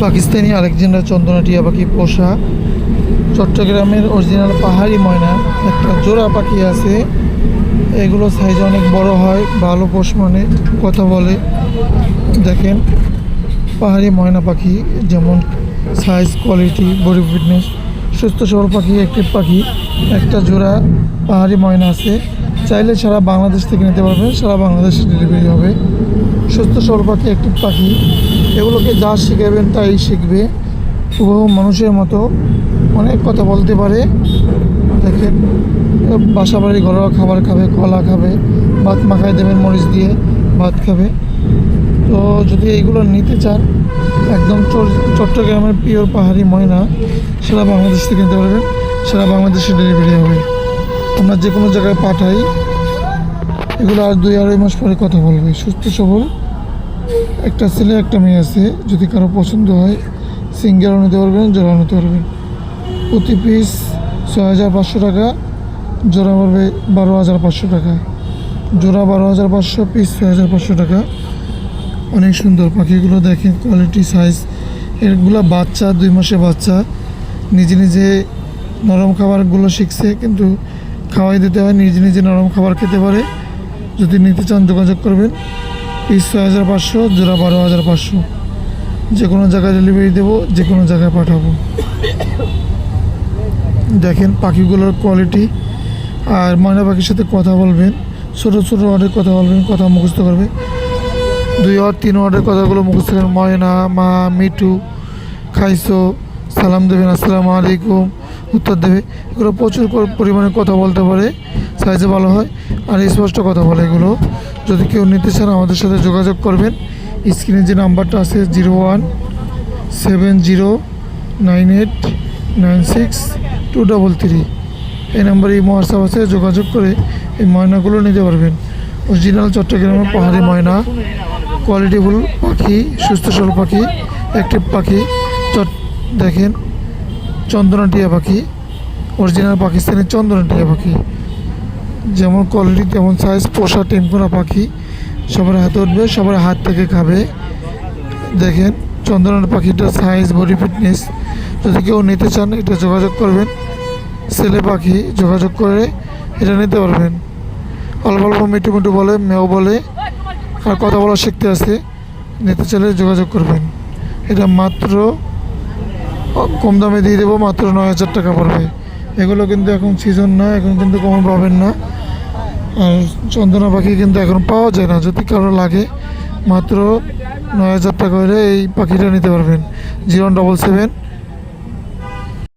Pakistani Alexander চন্দনা টিয়া পাখি পোষা চট্টগ্রামের অরিজিনাল পাহাড়ি ময়না। একটা জোড়া পাখি আছে। এগুলো সাইজ অনেক বড় হয়, ভালো পোষ মানে কথা বলে। দেখেন, পাহাড়ি ময়না পাখি যেমন সাইজ কোয়ালিটি বডি ফিটনেস সুস্থ সবল পাখি একটি পাখি। একটা জোড়া পাহাড়ি ময়না আছে। চাইলে সারা বাংলাদেশ থেকে নিতে পারবেন, সারা বাংলাদেশে ডেলিভারি হবে। সুস্থ সবল পাখি একটি পাখি। এগুলোকে যা শিখাবেন তাই শিখবে। হুবহু মানুষের মতো অনেক কথা বলতে পারে। দেখেন বাসা বাড়ি ঘরোয়া খাবার খাবে, কলা খাবে, ভাত মাখায় দেবেন মরিচ দিয়ে, ভাত খাবে। তো যদি এইগুলো নিতে চান, একদম চট্টগ্রামের পিওর পাহাড়ি ময়না, সারা বাংলাদেশ থেকে নিতে পারবেন। সারা বাংলাদেশে ডেলিভারি হবে। আমরা যে কোনো জায়গায় পাঠাই। এগুলো আর দুই আড়াই মাস পরে কথা বলবে। সুস্থ সবল। একটা ছেলে, একটা মেয়ে আছে। যদি কারও পছন্দ হয় সিঙ্গেলও নিতে পারবেন জোড়াও নিতে পারবেন। প্রতি পিস ছয় হাজার পাঁচশো টাকা, জোড়া পড়বে বারো হাজার পাঁচশো টাকা। জোড়া বারো হাজার পাঁচশো পিস ছয় হাজার পাঁচশো টাকা। অনেক সুন্দর পাখিগুলো দেখেন কোয়ালিটি সাইজ এগুলো বাচ্চা, দুই মাসে বাচ্চা। নিজে নিজে নরম খাবারগুলো শিখছে, কিন্তু খাওয়াই দিতে হয়, নিজে নিজে নরম খাবার খেতে পারে। যদি নিতে চান, যোগাযোগ করবেন। পিস ছয় হাজার পাঁচশো, জোড়া বারো হাজার পাঁচশো। যে কোনো জায়গায় ডেলিভারি দেবো যে কোনো জায়গায় পাঠাবো। দেখেন পাখিগুলোর কোয়ালিটি আর ময়না পাখির সাথে কথা বলবেন, ছোটো ছোটো অনেক কথা বলবেন, কথা মুখস্থ করবে। দুই ওয়ার্ড তিন ওয়ার্ডের কথাগুলো মুখস্থ করেন ময়না, মা, মিঠু, খাইছো, সালাম দেবেন, আসসালামু আলাইকুম, উত্তর দেবে। এগুলো প্রচুর পর- পরিমাণে কথা বলতে পারে। সাইজে ভালো হয়। আর স্পষ্ট কথা বলে এগুলো। যদি কেউ নিতে চান আমাদের সাথে যোগাযোগ করবেন। স্ক্রিনে যে নাম্বারটা আছে, zero one seven zero nine eight nine six two double three. এই নাম্বারে এই হোয়াটসঅ্যাপ আছে, যোগাযোগ করে এই ময়নাগুলো নিতে পারবেন। অরিজিনাল চট্টগ্রামের পাহাড়ি ময়না কোয়ালিটিফুল পাখি, সুস্থ সবল পাখি অ্যাক্টিভ পাখি। চট দেখেন চন্দনা টিয়া পাখি, অরিজিনাল পাকিস্তানি চন্দনা টিয়া পাখি। যেমন কোয়ালিটি তেমন সাইজ পোষা টেম করা পাখি, সবার হাতে উঠবে, সবার হাত থেকে খাবে। দেখেন চন্দনের পাখিটার সাইজ বডি ফিটনেস যদি কেউ নিতে চান, এটা যোগাযোগ করবেন। ছেলে পাখি, যোগাযোগ করে এটা নিতে পারবেন। অল্প অল্প মিটু মিটু বলে, মেয়েও বলে, আর কথা বলা শিখতে আসে নিতে চাইলে যোগাযোগ করবেন। এটা মাত্র কম দামে দিয়ে দেবো, মাত্র নয় হাজার টাকা পড়বে। এগুলো কিন্তু এখন সিজন না, এখন কিন্তু কম পাবেন না। আর চন্দনা পাখি কিন্তু এখন পাওয়া যায় না, যদি কারও লাগে, মাত্র নয় হাজার টাকা হলে এই পাখিটা নিতে পারবেন। Zero double seven